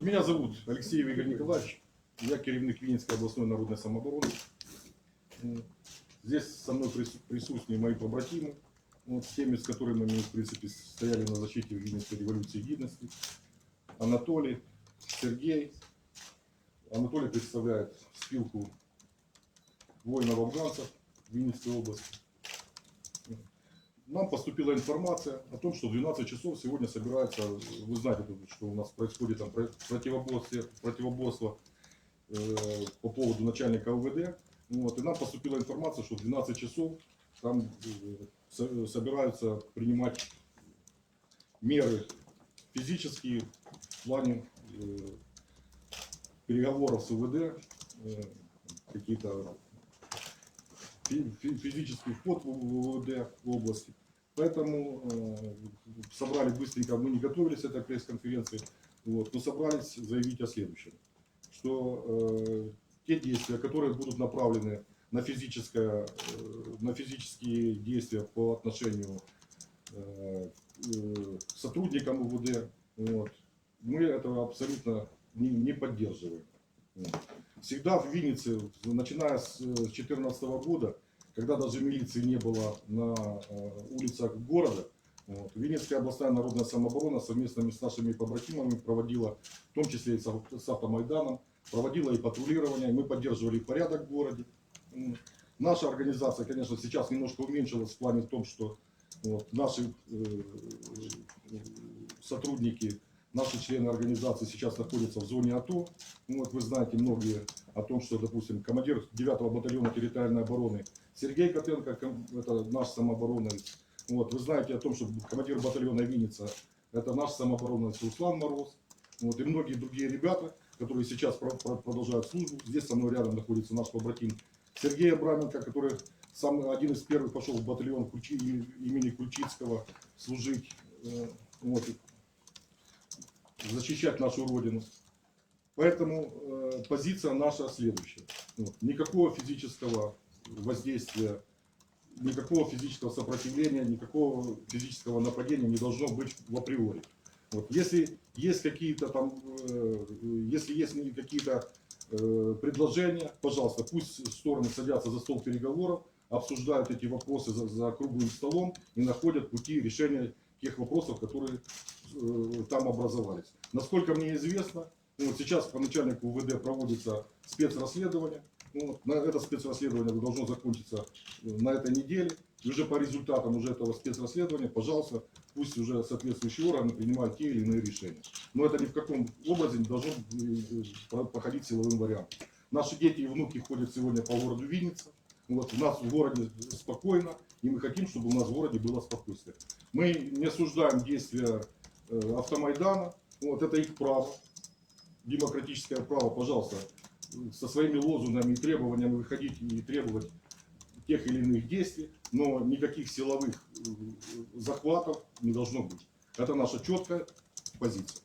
Меня зовут Алексей Игорь Николаевич. Я керівник Вінницької областной народной самообороны. М, Здесь со мной прису- присутствуют мои побратимы, вот, с теми, с которыми мы, в принципе, стояли на защите Винницкой революции гидности. Анатолий, Сергей. Анатолий представляет спилку воинов-афганцев Винницкой области. Нам поступила информация о том, что в 12 часов сегодня собирается, вы знаете, что у нас происходит там про- противоборстве, противоборство э, по поводу начальника УВД. Вот, и нам поступила информация, что в 12 часов там э, со- собираются принимать меры физические в плане э, переговоров с УВД, э, какие-то фи- фи- физический вход в УВД в области. Поэтому э, собрали быстренько, мы не готовились к этой пресс-конференции, вот, но собрались заявить о следующем, что э, те действия, которые будут направлены на, физическое, э, на физические действия по отношению э, э, к сотрудникам УВД, вот, мы этого абсолютно не, не поддерживаем. Всегда в Виннице, начиная с 2014 года, когда даже милиции не было на э, улицах города, вот, Винницкая областная народная самооборона совместно с нашими побратимами проводила, в том числе и с, ав- с автомайданом, проводила и патрулирование, мы поддерживали порядок в городе. Наша организация, конечно, сейчас немножко уменьшилась в плане в том, что вот, наши э, сотрудники, наши члены организации сейчас находятся в зоне АТО. Вот, вы знаете многие о том, что, допустим, командир 9-го батальона территориальной обороны Сергей Котенко, это наш самооборонец. Вот, вы знаете о том, что командир батальона Винница, это наш самооборонец Руслан Мороз. Вот, и многие другие ребята, которые сейчас про- про- продолжают службу. Здесь со мной рядом находится наш побратим Сергей Абраменко, который сам один из первых пошел в батальон Кульчи- имени Кульчицкого служить, э, вот, защищать нашу родину. Поэтому э, позиция наша следующая. Вот, никакого физического воздействия, никакого физического сопротивления, никакого физического нападения не должно быть в априори. Вот, если есть какие-то там, э, если есть какие-то э, предложения, пожалуйста, пусть стороны садятся за стол переговоров, обсуждают эти вопросы за, за круглым столом и находят пути решения тех вопросов, которые э, там образовались. Насколько мне известно, ну, вот сейчас по начальнику УВД проводится спецрасследование. Ну, вот, на это спецрасследование должно закончиться э, на этой неделе. И уже по результатам уже этого спецрасследования, пожалуйста, пусть уже соответствующие органы принимают те или иные решения. Но это ни в каком образе не должно э, э, про- проходить силовым вариантом. Наши дети и внуки ходят сегодня по городу Винница. Вот, у нас в городе спокойно, и мы хотим, чтобы у нас в городе было спокойствие. Мы не осуждаем действия автомайдана, вот это их право, демократическое право, пожалуйста, со своими лозунгами и требованиями выходить и требовать тех или иных действий, но никаких силовых э, захватов не должно быть. Это наша четкая позиция.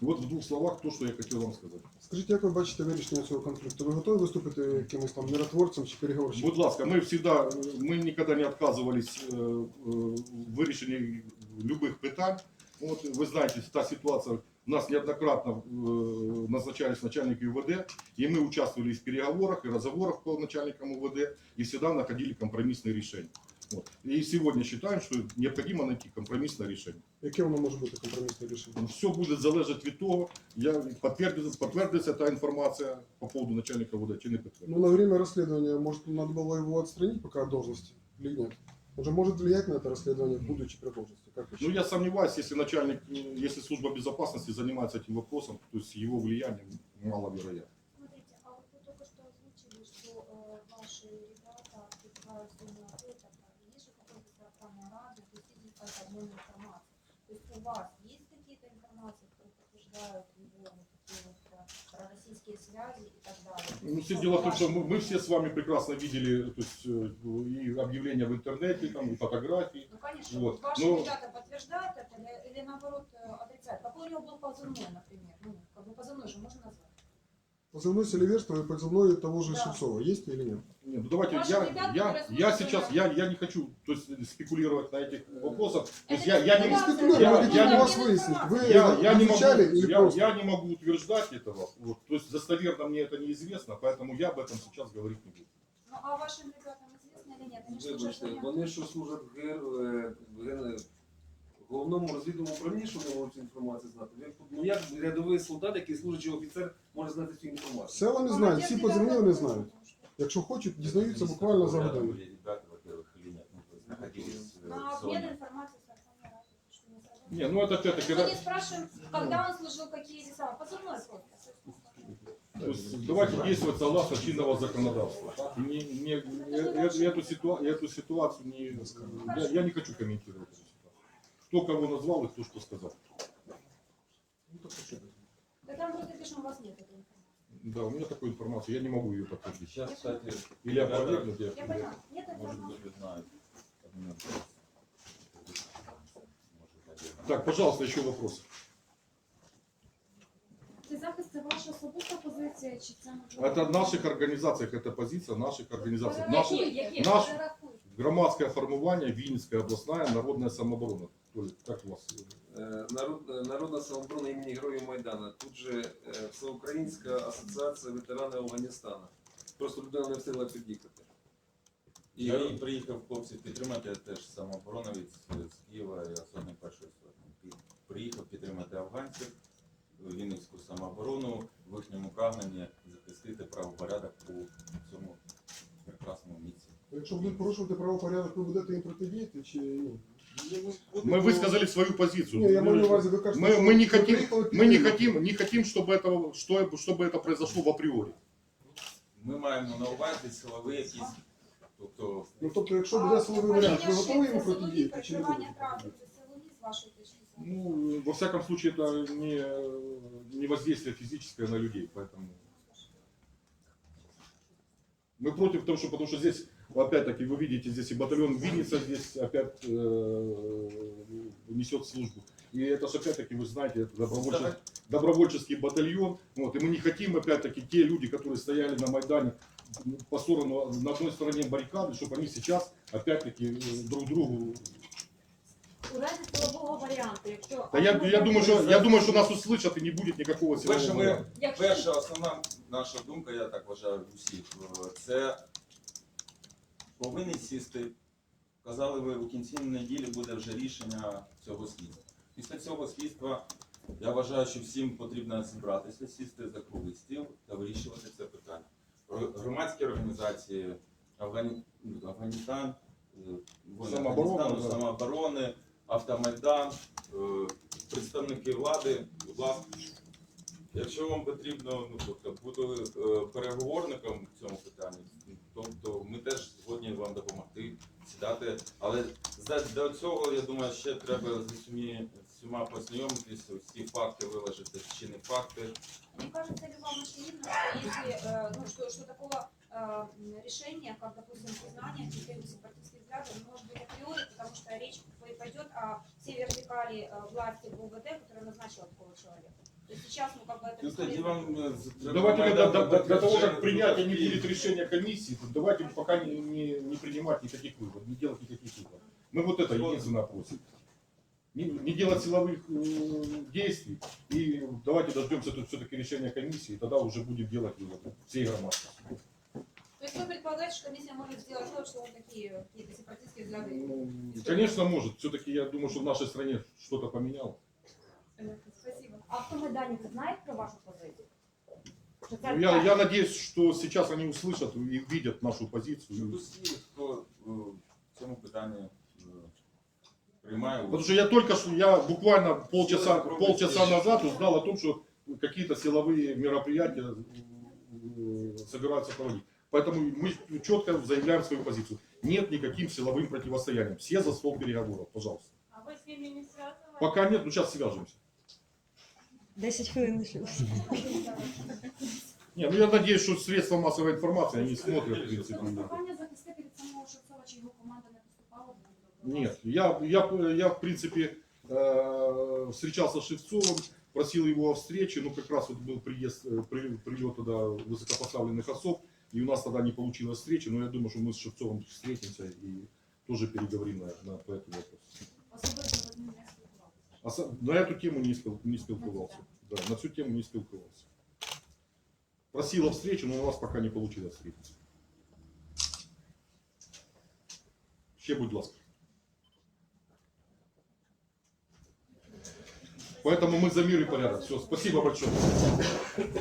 Вот в двух словах то, что я хотел вам сказать. Скажіть, як ви бачите вирішення цього конфлікту? Ви готові виступити якимось там миротворцем чи переговорщиком? Будь ласка, мы всегда, мы никогда не отказывались э, э, в вирішенні любых питань. Вот, вы знаете, та ситуация, у нас неоднократно э, назначались начальники УВД, и мы участвовали в переговорах и разговорах по начальникам УВД, и всегда находили компромиссные решения. Вот. И сегодня считаем, что необходимо найти компромиссное решение. Яке воно може бути компромісне рішення? Все будет залежать від того, я підтвердиться, підтвердиться та інформація по поводу начальника УВД чи не підтвердиться. Ну, на время расследования, может, надо было его отстранить пока от должности или нет? Он же может влиять на это расследование, будучи при должности. Как Ну, я сомневаюсь, если начальник, если служба безопасности занимается этим вопросом, то есть его влиянием маловероятно. Смотрите, а вот вы только что озвучили, что э, ваши ребята призывают в зону АТО и так далее. Есть же какой-то строковая рада, то есть есть какая-то обмен информацией. То есть у вас есть какие-то информации, которые подтверждают его вот такие вот пророссийские связи и так далее? Ну, все дело в том, что мы, мы все с вами прекрасно видели то есть, э, и объявления в интернете, там, и фотографии. Ну, конечно, Вот. вот. ваши Но- ребята подтверждают это или, или наоборот э, отрицают? Какой у него был позывной, например? Ну, как бы позывной же можно назвать? Позывной Селиверстова и позывной того же Да. Шевцова есть или нет? Не, ну давайте, Ваши я, ребята, я, которые я служат сейчас, в я, я не хочу то есть, спекулировать на этих вопросах. То Это есть я, я не, Не спекуляция. спекулируем, Я- мы хотим я у не вас могу- выяснить. Вы я, я, не могу, изучали или я, просто? я не могу утверждать этого. Вот, то есть достоверно мне это неизвестно, поэтому я об этом сейчас говорить не буду. Ну а вашим ребятам известно или нет? Они служат Вибачте, в вони що служать в ГР, е, в ген- головному розвідному управлінні, що вони можуть цю інформацію знати. Ви- Ну як рядовий солдат, який служачий офіцер, може знати цю інформацію? Села не знають, всі поземлили не знають. Якщо хочуть, дізнаються буквально за годину. Были ребята, во-первых, или нет, ну, то есть находились э, На в обмен зоне. информацией с Верховной Рады, что не сработало. Не, ну это опять-таки, Мы да, не спрашиваем, когда он служил, какие веса. Позывной просто. то есть давайте действовать согласно чинного законодательства. Не, не, э- э- эту, ситуа- эту ситуацию не, я, я не хочу комментировать эту ситуацию. Кто кого назвал и кто что сказал. Да там просто пишем, у вас нет этой информации. Да, у меня такой информации, я не могу ее подтвердить. Сейчас, кстати, Или ребята, опровергнуть. Я, Я поняла. Нет может информации. быть, знают. Может, наверное. Так, пожалуйста, еще вопросы. Це захист це ваша особиста позиція, чи це можливо? Это в наших организациях, это позиция наших организаций. Наш, Які? Які? наш- Перерахуйте. громадское формирование, Винницкая областная народная самооборона. Как у вас? Е, Народ, е, Народна самооборона імені Героїв Майдана. Тут же е, Всеукраїнська асоціація ветеранів Афганістану. Просто людина не встигла під'їхати. І Я і приїхав хлопців підтримати, я теж самообороновець з Києва, я сотник першої сотні. Пі- Приїхав підтримати афганців, Вінницьку самооборону в їхньому прагненні захистити правопорядок у цьому прекрасному місці. Якщо будуть порушувати правопорядок, ви будете їм протидіяти чи ні? Мы высказали свою позицию. Ні, я маю на увазі, ви кажете, Мы, що мы не ви хотим, приїхали мы не підтримати. хотим, не хотим, чтобы это, что, чтобы это произошло в априори. Ми маємо на увазі силові якісь, тобто Ну тобто, якщо буде силовий варіант, ви готові йому Це силові протидіяти чи не прикривання будете? транспорту, це силові з вашої точки зору. Ну, во всяком случае, это не, не воздействие физическое на людей, поэтому мы против того, что, потому что здесь, опять-таки, вы видите, здесь и батальон Винница здесь опять э, несет службу. И это же, опять-таки, вы знаете, это добровольческий, добровольческий батальон. Вот, и мы не хотим, опять-таки, те люди, которые стояли на Майдане по сторону, на одной стороне баррикады, чтобы они сейчас, опять-таки, э, друг другу У разі силового варіанту, якщо Да я, я, думаю, что, я думаю, что нас услышат и не будет никакого Перше, силового ми, варианта. Якщо- перша основна наша думка, я так вважаю усіх, е, це повинні сісти. Казали ви, у кінці неділі буде вже рішення цього слідства. Після цього слідства я вважаю, що всім потрібно зібратися, сісти за круглий стіл та вирішувати це питання. Ро- Громадські організації, Афгані... ну, Афганістан, е, воїни Самооборона, Афганістану, да. самооборони, Автомайдан, е, представники влади, будь ласка. Якщо вам потрібно ну, тобто, бути е, переговорником в цьому питанні, тобто ми теж згодні вам допомогти сідати. Але за, до цього, я думаю, ще треба з усіма, з усіма познайомитися, всі факти виложити, чи не факти. Мне кажется, ли вам очевидно, что если, э, ну, что, что такого э, м, решения, как, допустим, признание тех сепаратистских взглядов, не может быть априори, потому что речь пой- пойдет о всей вертикали э, власти в УВД, которая назначила такого человека. То есть сейчас, ну, как бы это... Ну, тоді вам е, з- треба Давайте Майдан тогда, до, до- до того, підтвердження как принятия не і- будет решения комиссии, то давайте пока не, не, не принимать никаких выводов, не делать никаких выводов. Мы вот это единственное просим. Не, не делать силовых э, действий. И давайте дождемся тут все-таки решения комиссии, и тогда уже будем делать выводы всей громадской. То есть вы предполагаете, что комиссия может сделать вывод, что вот такие какие-то сепаратистские взгляды? Ну, конечно, может. Все-таки я думаю, что в нашей стране что-то поменялось. Понятно, Спасибо. автомайданівці знають про вашу позицію? Чи це Ну, Я, так? я надеюсь, что сейчас они услышат и увидят нашу Щоб позицию. усі, хто е, в цьому питанні е, приймає Потому участь. что я только что, я буквально полчаса, полчаса назад узнал о том, что какие-то силовые мероприятия э, собираются проводить. Поэтому мы четко заявляем свою позицию. Нет никаким силовым противостоянием. Все за стол переговоров, пожалуйста. А ви з ними не зв'язували? Пока нет, но сейчас свяжемся. 10 хвилин лишилось. Не, ну я надеюсь, что средства массовой информации, они смотрят, в принципе. Прохання захистити від самого Шевцова, чи його команда не поступала до до Нет, я, я, я в принципе э, встречался с Шевцовым, просил его о встрече, ну как раз вот был приезд, э, при- прилет туда высокопоставленных особ. И у нас тогда не получилось встречи, но я думаю, что мы с Шевцовым встретимся и тоже переговорим на, на, по этому вопросу. Особисто ви з ним не спілкувалися. А со- на эту тему не, спил, не спілкувався. Да, на цю тему не спілкувався. Просила встречу, но у нас пока не получилось встретиться. Ще, будь ласка. Поэтому мы за мир и порядок. Все, спасибо большое.